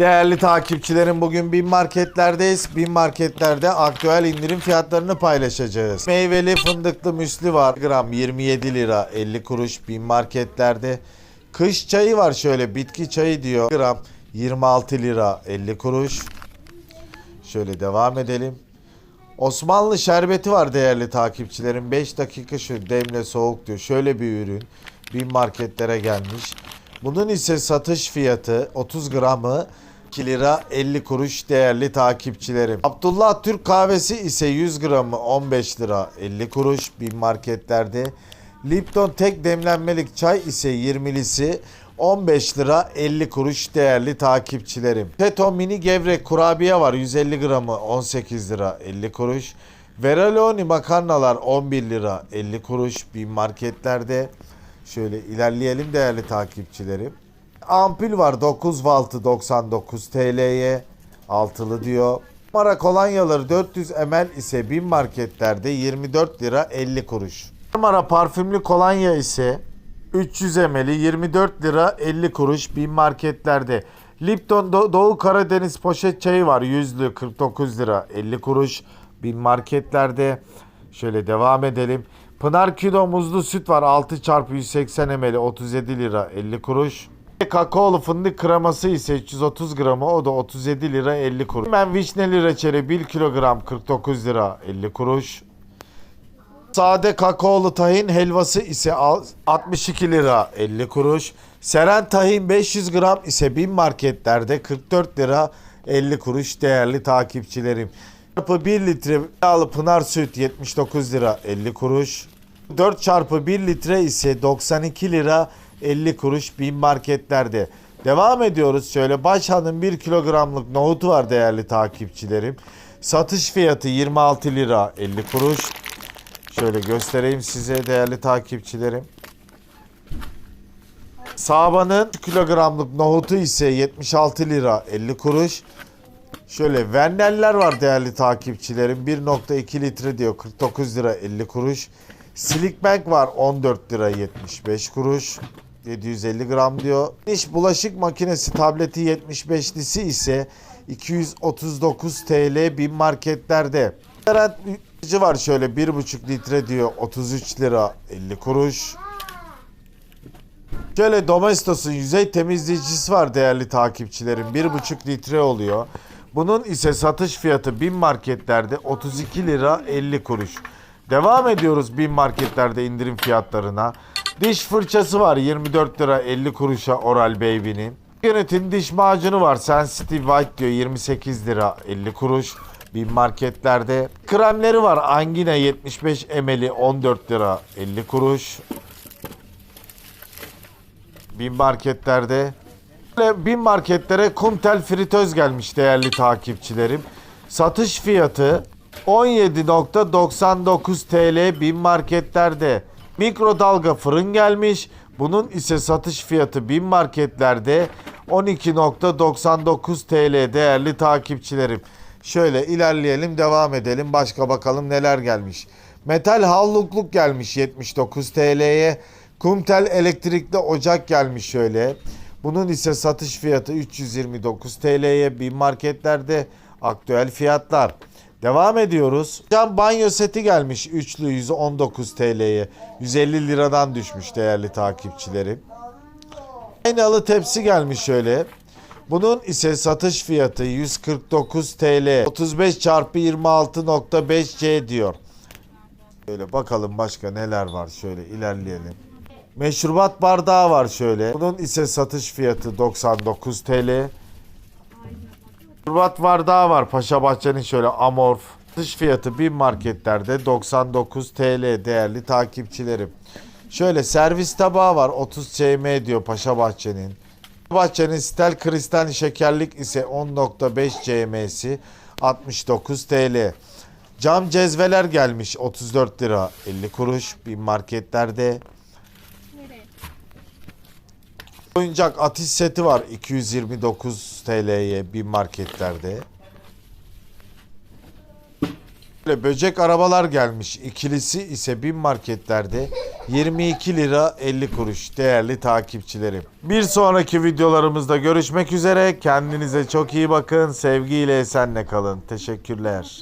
Değerli takipçilerim bugün bin marketlerdeyiz. Bin marketlerde aktüel indirim fiyatlarını paylaşacağız. Meyveli fındıklı müsli var. Gram 27 lira 50 kuruş bin marketlerde. Kış çayı var şöyle bitki çayı diyor. Gram 26 lira 50 kuruş. Şöyle devam edelim. Osmanlı şerbeti var değerli takipçilerim. 5 dakika şu demle soğuk diyor. Şöyle bir ürün. Bin marketlere gelmiş. Bunun ise satış fiyatı 30 gramı 2 lira 50 kuruş değerli takipçilerim. Abdullah Türk kahvesi ise 100 gramı 15 lira 50 kuruş bin marketlerde. Lipton tek demlenmelik çay ise 20'lisi 15 lira 50 kuruş değerli takipçilerim. Teto mini gevrek kurabiye var 150 gramı 18 lira 50 kuruş. Veraloni makarnalar 11 lira 50 kuruş bin marketlerde. Şöyle ilerleyelim değerli takipçilerim. Ampul var 9 voltı 99 TL'ye altılı diyor. Mara kolonyaları 400 ml ise bin marketlerde 24 lira 50 kuruş. Marmara parfümlü kolonya ise 300 ml'i 24 lira 50 kuruş bin marketlerde. Lipton Do- Doğu Karadeniz poşet çayı var yüzlü 49 lira 50 kuruş bin marketlerde. Şöyle devam edelim. Pınar Kilo muzlu süt var 6 çarpı 180 ml 37 lira 50 kuruş. Kakaolu fındık kreması ise 330 gramı o da 37 lira 50 kuruş. Hemen vişneli reçeli 1 kilogram 49 lira 50 kuruş. Sade kakaolu tahin helvası ise al- 62 lira 50 kuruş. Seren tahin 500 gram ise bin marketlerde 44 lira 50 kuruş değerli takipçilerim. Çarpı 1 litre yağlı pınar süt 79 lira 50 kuruş. 4 çarpı 1 litre ise 92 lira 50 kuruş bin marketlerde. Devam ediyoruz. Şöyle Başhan'ın 1 kilogramlık nohutu var değerli takipçilerim. Satış fiyatı 26 lira 50 kuruş. Şöyle göstereyim size değerli takipçilerim. Sabanın 3 kilogramlık nohutu ise 76 lira 50 kuruş. Şöyle Verneller var değerli takipçilerim. 1.2 litre diyor 49 lira 50 kuruş. Silikbank var 14 lira 75 kuruş. 750 gram diyor. İş bulaşık makinesi tableti 75'lisi ise 239 TL bin marketlerde. Garant üretici var şöyle 1.5 litre diyor 33 lira 50 kuruş. Şöyle Domestos'un yüzey temizleyicisi var değerli takipçilerim. 1.5 litre oluyor. Bunun ise satış fiyatı bin marketlerde 32 lira 50 kuruş. Devam ediyoruz bin marketlerde indirim fiyatlarına. Diş fırçası var 24 lira 50 kuruşa Oral Baby'nin. Yönetim diş macunu var Sensitive White diyor 28 lira 50 kuruş. Bin marketlerde. Kremleri var Angina 75 ml'i 14 lira 50 kuruş. Bin marketlerde. Bin marketlere kumtel fritöz gelmiş değerli takipçilerim. Satış fiyatı 17.99 TL bin marketlerde. Mikrodalga fırın gelmiş. Bunun ise satış fiyatı bin marketlerde 12.99 TL değerli takipçilerim. Şöyle ilerleyelim devam edelim. Başka bakalım neler gelmiş. Metal havlukluk gelmiş 79 TL'ye. Kumtel elektrikli ocak gelmiş şöyle. Bunun ise satış fiyatı 329 TL'ye bin marketlerde aktüel fiyatlar. Devam ediyoruz. Cam banyo seti gelmiş üçlü 119 TL'ye. 150 liradan düşmüş değerli takipçilerim. Aynalı tepsi gelmiş şöyle. Bunun ise satış fiyatı 149 TL. 35 çarpı 26.5 C diyor. Şöyle bakalım başka neler var şöyle ilerleyelim. Meşrubat bardağı var şöyle. Bunun ise satış fiyatı 99 TL. Meşrubat bardağı var Paşa Bahçe'nin şöyle amorf. Satış fiyatı bir marketlerde 99 TL değerli takipçilerim. Şöyle servis tabağı var 30 cm diyor Paşa Bahçe'nin. Bahçe'nin stel kristal şekerlik ise 10.5 cm'si 69 TL. Cam cezveler gelmiş 34 lira 50 kuruş bir marketlerde. Oyuncak ateş seti var 229 TL'ye bir marketlerde. Böyle böcek arabalar gelmiş. İkilisi ise bin marketlerde 22 lira 50 kuruş değerli takipçilerim. Bir sonraki videolarımızda görüşmek üzere. Kendinize çok iyi bakın. Sevgiyle esenle kalın. Teşekkürler.